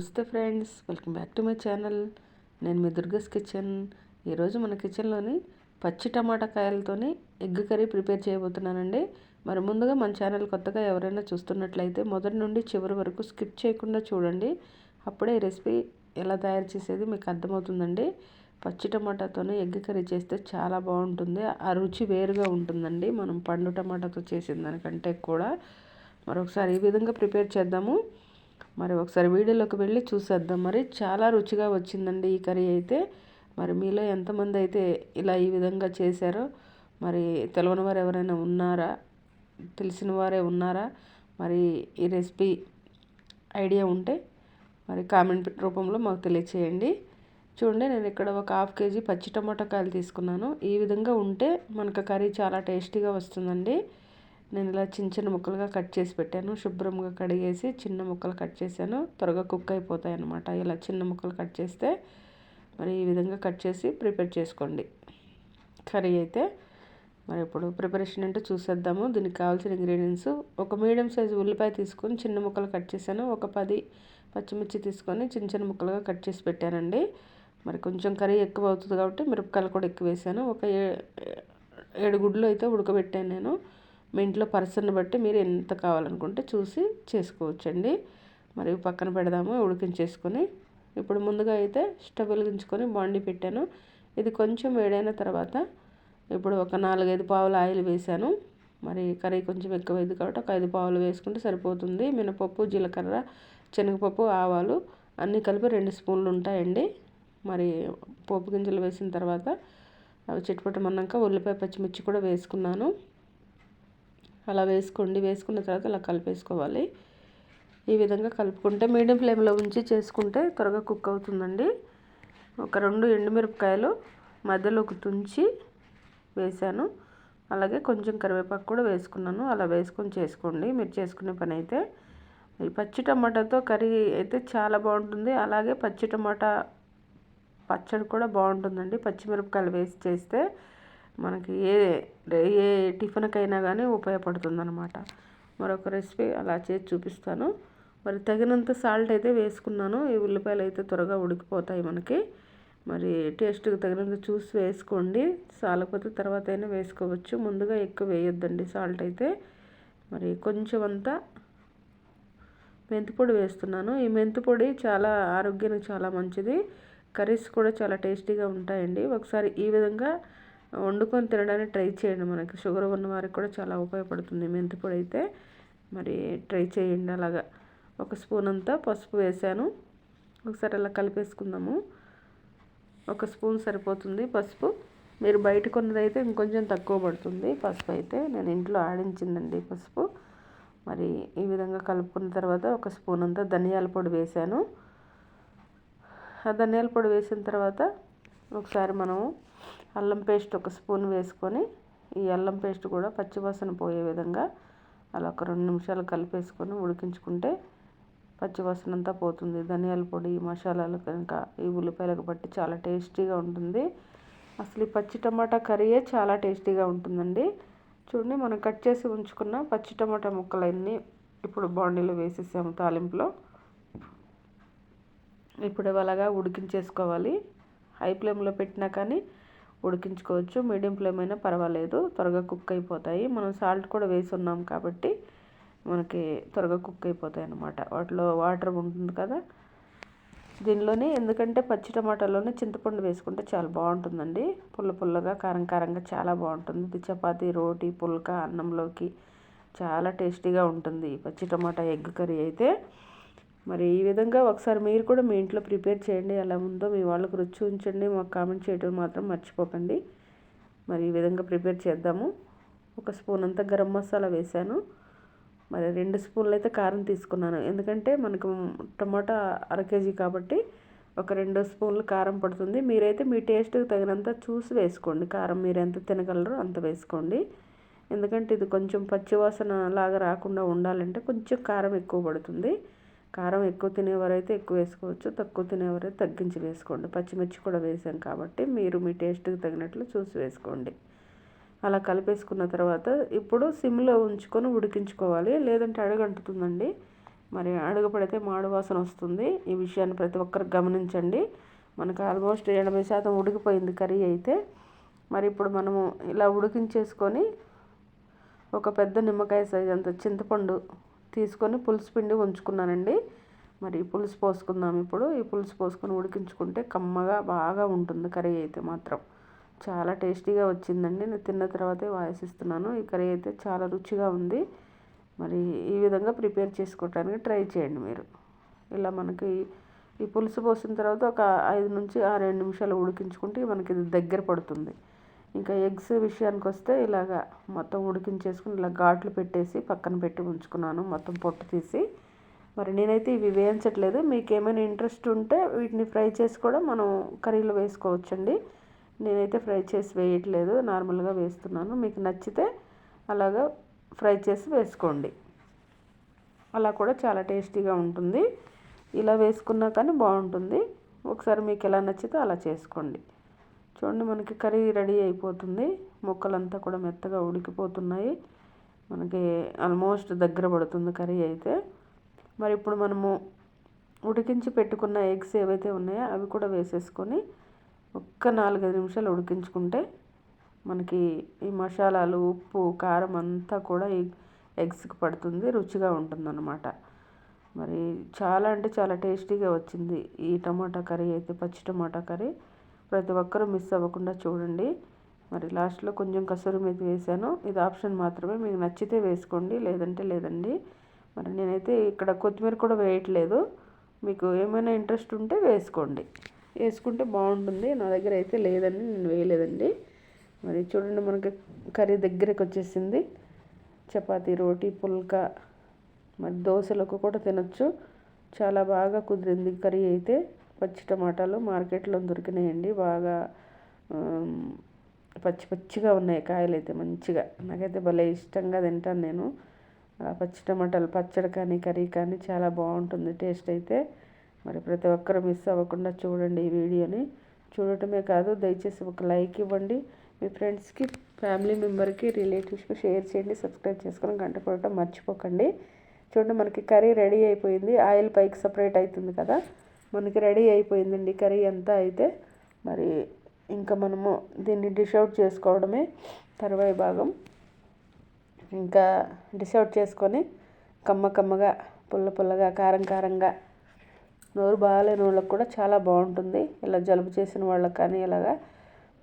నమస్తే friends welcome back to my channel. నేను మీ దుర్గస్ కిచెన్. ఈరోజు మన కిచెన్లోని పచ్చి టమాటా కాయలతోని ఎగ్ కర్రీ ప్రిపేర్ చేయబోతున్నానండి. మరి ముందుగా మన ఛానల్ కొత్తగా ఎవరైనా చూస్తున్నట్లయితే మొదటి నుండి చివరి వరకు స్కిప్ చేయకుండా చూడండి. అప్పుడే ఈ రెసిపీ ఎలా తయారు చేసేది మీకు అర్థమవుతుందండి. పచ్చి టమాటాతోనే ఎగ్ కర్రీ చేస్తే చాలా బాగుంటుంది. ఆ రుచి వేరుగా ఉంటుందండి. మనం పండు టమాటాతో చేసిన దానికంటే కూడా. మరొకసారి ఈ విధంగా ప్రిపేర్ చేద్దాము. మరి ఒకసారి వీడియోలోకి వెళ్ళి చూసేద్దాం. మరి చాలా రుచిగా వచ్చిందండి ఈ కర్రీ అయితే. మరి మీలో ఎంతమంది అయితే ఇలా ఈ విధంగా చేశారో మరి తెలియని వారు ఎవరైనా ఉన్నారా? తెలిసిన వారే ఉన్నారా? మరి ఈ రెసిపీ ఐడియా ఉంటే మరి కామెంట్ రూపంలో మాకు తెలియచేయండి. చూడండి నేను ఇక్కడ ఒక హాఫ్ కేజీ పచ్చి టమాటా కాయలు తీసుకున్నాను. ఈ విధంగా ఉంటే మనకు కర్రీ చాలా టేస్టీగా వస్తుందండి. నేను ఇలా చిన్న చిన్న ముక్కలుగా కట్ చేసి పెట్టాను. శుభ్రంగా కడిగేసి చిన్న ముక్కలు కట్ చేశాను. త్వరగా కుక్ అయిపోతాయి అన్నమాట ఇలా చిన్న ముక్కలు కట్ చేస్తే మరి ఈ విధంగా కట్ చేసి ప్రిపేర్ చేసుకోండి. కర్రీ అయితే మరి ఇప్పుడు ప్రిపరేషన్ అంటే చూసేద్దాము. దీనికి కావాల్సిన ఇంగ్రీడియంట్స్ ఒక మీడియం సైజు ఉల్లిపాయ తీసుకొని చిన్న ముక్కలు కట్ చేశాను. ఒక పది పచ్చిమిర్చి తీసుకొని చిన్న చిన్న ముక్కలుగా కట్ చేసి పెట్టానండి. మరి కొంచెం కర్రీ ఎక్కువ అవుతుంది కాబట్టి మిరపకాయలు కూడా ఎక్కువ వేసాను. ఒక ఏడు గుడ్లు అయితే ఉడకబెట్టాను నేను. మీ ఇంట్లో పర్సన్ బట్టి మీరు ఎంత కావాలనుకుంటే చూసి చేసుకోవచ్చండి. మరి పక్కన పెడదాము ఉడికించేసుకొని. ఇప్పుడు ముందుగా అయితే స్టవ్ వెలిగించుకొని బాండి పెట్టాను. ఇది కొంచెం వేడైన తర్వాత ఇప్పుడు ఒక నాలుగైదు పావులు ఆయిల్ వేసాను మరి కర్రీ కొంచెం ఎక్కువైంది కాబట్టి ఒక ఐదు పావులు వేసుకుంటే సరిపోతుంది. మినపప్పు జీలకర్ర శనగపప్పు ఆవాలు అన్నీ కలిపి రెండు స్పూన్లు ఉంటాయండి. మరి పోపు గింజలు వేసిన తర్వాత అవి చిట్టుపట్టమన్నాక ఉల్లిపాయ పచ్చిమిర్చి కూడా వేసుకున్నాను. అలా వేసుకోండి. వేసుకున్న తర్వాత అలా కలిపేసుకోవాలి. ఈ విధంగా కలుపుకుంటే మీడియం ఫ్లేమ్లో ఉంచి చేసుకుంటే త్వరగా కుక్ అవుతుందండి. ఒక రెండు ఎండుమిరపకాయలు మధ్యలోకి తుంచి వేసాను అలాగే కొంచెం కరివేపాకు కూడా వేసుకున్నాను. అలా వేసుకొని చేసుకోండి. మీరు చేసుకునే పని అయితే. ఈ పచ్చి టమాటాతో కర్రీ అయితే చాలా బాగుంటుంది. అలాగే పచ్చి టమాటా పచ్చడి కూడా బాగుంటుందండి. పచ్చిమిరపకాయలు వేసి చేస్తే మనకి ఏ ఏ టిఫిన్కైనా కానీ ఉపయోగపడుతుంది అనమాట మరొక రెసిపీ అలా చేసి చూపిస్తాను. మరి తగినంత సాల్ట్ అయితే వేసుకున్నాను. ఈ ఉల్లిపాయలు అయితే త్వరగా ఉడికిపోతాయి మనకి. మరి టేస్ట్కి తగినంత చూసి వేసుకోండి. సాలకపోతే తర్వాత అయినా వేసుకోవచ్చు. ముందుగా ఎక్కువ వేయొద్దండి సాల్ట్ అయితే. మరి కొంచెం అంతా మెంతిపొడి వేస్తున్నాను. ఈ మెంతిపొడి చాలా ఆరోగ్యానికి చాలా మంచిది. కర్రీస్ కూడా చాలా టేస్టీగా ఉంటాయండి. ఒకసారి ఈ విధంగా వండుకొని తినడానికి ట్రై చేయండి మనకి. షుగర్ ఉన్న వారికి కూడా చాలా ఉపయోగపడుతుంది. మెంతిపొడి అయితే మరి ట్రై చేయండి అలాగా. ఒక స్పూన్ అంతా పసుపు వేసాను. ఒకసారి అలా కలిపేసుకుందాము. ఒక స్పూన్ సరిపోతుంది పసుపు. మీరు బయట కొన్నదైతే ఇంకొంచెం తక్కువ పడుతుంది. పసుపు అయితే నేను ఇంట్లో ఆడించిందండి పసుపు. మరి ఈ విధంగా కలుపుకున్న తర్వాత ఒక స్పూన్ అంతా ధనియాల పొడి వేసాను. ఆ ధనియాల పొడి వేసిన తర్వాత ఒకసారి మనము అల్లం పేస్ట్ ఒక స్పూన్ వేసుకొని ఈ అల్లం పేస్ట్ కూడా పచ్చివాసన పోయే విధంగా అలా ఒక రెండు నిమిషాలు కలిపేసుకొని ఉడికించుకుంటే పచ్చివాసన అంతా పోతుంది. ధనియాల పొడి మసాలాలు కనుక ఈ ఉల్లిపాయలకు బట్టి చాలా టేస్టీగా ఉంటుంది. అసలు ఈ పచ్చి టమాటా కర్రీయే చాలా టేస్టీగా ఉంటుందండి. చూడండి మనం కట్ చేసి ఉంచుకున్న పచ్చి టమాటా ముక్కలన్నీ ఇప్పుడు బాండీలో వేసేసాము తాలింపులో. ఇప్పుడు అలాగా ఉడికించేసుకోవాలి. హై ఫ్లేమ్లో పెట్టినా కానీ ఉడికించుకోవచ్చు. మీడియం ఫ్లేమ్ అయినా పర్వాలేదు. త్వరగా కుక్ అయిపోతాయి. మనం సాల్ట్ కూడా వేసి ఉన్నాం కాబట్టి మనకి త్వరగా కుక్ అయిపోతాయి అన్నమాట. వాటిలో వాటర్ ఉంటుంది కదా? దీనిలోనే ఎందుకంటే పచ్చి టమాటాలోనే చింతపండు వేసుకుంటే చాలా బాగుంటుందండి. పుల్ల పుల్లగా కారం కారంగా చాలా బాగుంటుంది. ఇది చపాతీ రోటీ పుల్క అన్నంలోకి చాలా టేస్టీగా ఉంటుంది పచ్చి టమాటా ఎగ్ కర్రీ అయితే. మరి ఈ విధంగా ఒకసారి మీరు కూడా మీ ఇంట్లో ప్రిపేర్ చేయండి ఎలా ఉందో మీ వాళ్ళకు రుచి ఉంచండి మాకు కామెంట్ చేయడం మాత్రం మర్చిపోకండి. మరి ఈ విధంగా ప్రిపేర్ చేద్దాము. ఒక స్పూన్ అంతా గరం మసాలా వేసాను మరి రెండు స్పూన్లు అయితే కారం తీసుకున్నాను. ఎందుకంటే మనకు టమాటా అర కేజీ కాబట్టి ఒక రెండు స్పూన్లు కారం పడుతుంది. మీరైతే మీ టేస్ట్కి తగినంత చూసి వేసుకోండి. కారం మీరు ఎంత తినగలరో అంత వేసుకోండి. ఎందుకంటే ఇది కొంచెం పచ్చివాసన లాగా రాకుండా ఉండాలంటే కొంచెం కారం ఎక్కువ పడుతుంది. కారం ఎక్కువ తినేవారైతే ఎక్కువ వేసుకోవచ్చు తక్కువ తినేవారైతే తగ్గించి వేసుకోండి. పచ్చిమిర్చి కూడా వేసాం కాబట్టి మీరు మీ టేస్ట్కి తగినట్లు చూసి వేసుకోండి. అలా కలిపేసుకున్న తర్వాత ఇప్పుడు సిమ్లో ఉంచుకొని ఉడికించుకోవాలి. లేదంటే అడుగంటుతుందండి. మరి అడుగుపడితే మాడు వాసన వస్తుంది. ఈ విషయాన్ని ప్రతి ఒక్కరు గమనించండి. మనకు ఆల్మోస్ట్ ఎనభై శాతం ఉడికిపోయింది కర్రీ అయితే. మరి ఇప్పుడు మనము ఇలా ఉడికించేసుకొని ఒక పెద్ద నిమ్మకాయ సైజ్ అంత చింతపండు తీసుకొని పులుసు పిండి ఉంచుకున్నానండి. మరి పులుసు పోసుకుందాం ఇప్పుడు. ఈ పులుసు పోసుకొని ఉడికించుకుంటే కమ్మగా బాగా ఉంటుంది కర్రీ అయితే మాత్రం. చాలా టేస్టీగా వచ్చిందండి. నేను తిన్న తర్వాతే వాయిస్ ఇస్తున్నాను ఈ కర్రీ అయితే చాలా రుచిగా ఉంది. మరి ఈ విధంగా ప్రిపేర్ చేసుకోవడానికి ట్రై చేయండి మీరు. ఇలా మనకి ఈ పులుసు పోసిన తర్వాత ఒక ఐదు నుంచి ఆరు ఏడు నిమిషాలు ఉడికించుకుంటే మనకి ఇది దగ్గర పడుతుంది. ఇంకా ఎగ్స్ విషయానికి వస్తే ఇలాగా మొత్తం ఉడికించేసుకుని ఇలా ఘాట్లు పెట్టేసి పక్కన పెట్టి ఉంచుకున్నాను మొత్తం పొట్టు తీసి. మరి నేనైతే ఇవి వేయించట్లేదు. మీకు ఏమైనా ఇంట్రెస్ట్ ఉంటే వీటిని ఫ్రై చేసి కూడా మనం కర్రీలో వేసుకోవచ్చండి. నేనైతే ఫ్రై చేసి వేయట్లేదు నార్మల్గా వేస్తున్నాను. మీకు నచ్చితే అలాగా ఫ్రై చేసి వేసుకోండి. అలా కూడా చాలా టేస్టీగా ఉంటుంది. ఇలా వేసుకున్నా కానీ బాగుంటుంది. ఒకసారి మీకు ఎలా నచ్చితే అలా చేసుకోండి. చూడండి మనకి కర్రీ రెడీ అయిపోతుంది. ముక్కలంతా కూడా మెత్తగా ఉడికిపోతున్నాయి. మనకి ఆల్మోస్ట్ దగ్గర పడుతుంది కర్రీ అయితే. మరి ఇప్పుడు మనము ఉడికించి పెట్టుకున్న ఎగ్స్ ఏవైతే ఉన్నాయో అవి కూడా వేసేసుకొని ఒక్క నాలుగైదు నిమిషాలు ఉడికించుకుంటే మనకి ఈ మసాలాలు ఉప్పు కారం అంతా కూడా ఈ ఎగ్స్కి పడుతుంది రుచిగా ఉంటుందన్నమాట. మరి చాలా అంటే చాలా టేస్టీగా వచ్చింది ఈ టమాటా కర్రీ అయితే పచ్చి టమాటా కర్రీ. ప్రతి ఒక్కరూ మిస్ అవ్వకుండా చూడండి. మరి లాస్ట్లో కొంచెం కసూరి మీద వేసాను. ఇది ఆప్షన్ మాత్రమే. మీకు నచ్చితే వేసుకోండి లేదంటే లేదండి. మరి నేనైతే ఇక్కడ కొత్తిమీర కూడా వేయట్లేదు. మీకు ఏమైనా ఇంట్రెస్ట్ ఉంటే వేసుకోండి. వేసుకుంటే బాగుంటుంది. నా దగ్గర అయితే లేదండి నేను వేయలేదండి. మరి చూడండి మనకి కర్రీ దగ్గరికి వచ్చేసింది. చపాతీ రోటీ పుల్కా మరి దోశలకు కూడా తినొచ్చు. చాలా బాగా కుదిరింది కర్రీ అయితే. పచ్చి టమాటాలు మార్కెట్లో దొరికినాయండి. బాగా పచ్చి పచ్చిగా ఉన్నాయి కాయలు అయితే మంచిగా. నాకైతే భలే ఇష్టంగా తింటాను నేను. పచ్చి టమాటాలు పచ్చడి కానీ కర్రీ కానీ చాలా బాగుంటుంది టేస్ట్ అయితే. మరి ప్రతి ఒక్కరు మిస్ అవ్వకుండా చూడండి ఈ వీడియోని. చూడటమే కాదు దయచేసి ఒక లైక్ ఇవ్వండి. మీ ఫ్రెండ్స్కి ఫ్యామిలీ మెంబర్కి రిలేటివ్స్కి షేర్ చేయండి సబ్స్క్రైబ్ చేసుకొని గంట కొట్టడం మర్చిపోకండి. చూడండి మనకి కర్రీ రెడీ అయిపోయింది. ఆయిల్ పైకి సపరేట్ అవుతుంది కదా. మనకి రెడీ అయిపోయిందండి కర్రీ ఎంత అయితే. మరి ఇంకా మనము దీన్ని డిష్ అవుట్ చేసుకోవడమే తర్వాయి భాగం. ఇంకా డిష్ అవుట్ చేసుకొని కమ్మ కమ్మగా పుల్ల పుల్లగా కారం కారంగా నోరు బాగాలేని వాళ్ళకి కూడా చాలా బాగుంటుంది. ఇలా జలుబు చేసిన వాళ్ళకి కానీ ఇలాగా.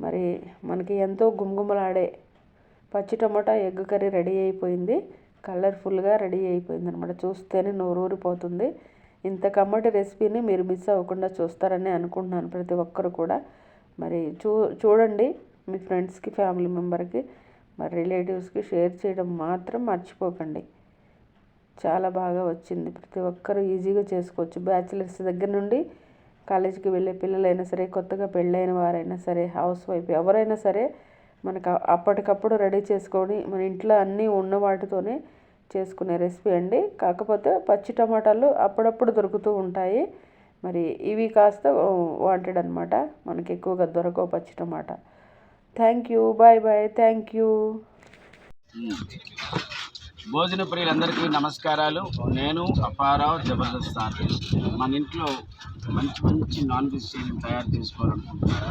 మరి మనకి ఎంతో గుమగుమలాడే పచ్చి టమాటా ఎగ్ కర్రీ రెడీ అయిపోయింది. కలర్ఫుల్గా రెడీ అయిపోయింది అనమాట చూస్తేనే నోరు ఊరిపోతుంది ఇంత కమ్మటి రెసిపీని మీరు మిస్ అవ్వకుండా చూస్తారని అనుకుంటున్నాను ప్రతి ఒక్కరు కూడా. మరి చూ చూడండి మీ ఫ్రెండ్స్కి ఫ్యామిలీ మెంబర్కి మరి రిలేటివ్స్కి షేర్ చేయడం మాత్రం మర్చిపోకండి. చాలా బాగా వచ్చింది. ప్రతి ఒక్కరు ఈజీగా చేసుకోవచ్చు. బ్యాచిలర్స్ దగ్గర నుండి కాలేజీకి వెళ్ళే పిల్లలైనా సరే కొత్తగా పెళ్ళైన వారైనా సరే హౌస్ వైఫ్ ఎవరైనా సరే మనకు అప్పటికప్పుడు రెడీ చేసుకొని మన ఇంట్లో అన్నీ ఉన్న వాటితోనే చేసుకునే రెసిపీ అండి. కాకపోతే పచ్చి టమాటాలు అప్పుడప్పుడు దొరుకుతూ ఉంటాయి. మరి ఇవి కాస్త వాంటెడ్ అనమాట మనకి ఎక్కువగా దొరకవు పచ్చి tomato. Thank you bye bye thank you భోజన ప్రియులందరికీ నమస్కారాలు. నేను అపారావు జబర్దస్త్ మన ఇంట్లో మంచి మంచి నాన్ వెజిటేరియన్ తయారు చేసుకోవాలనుకుంటున్నారా?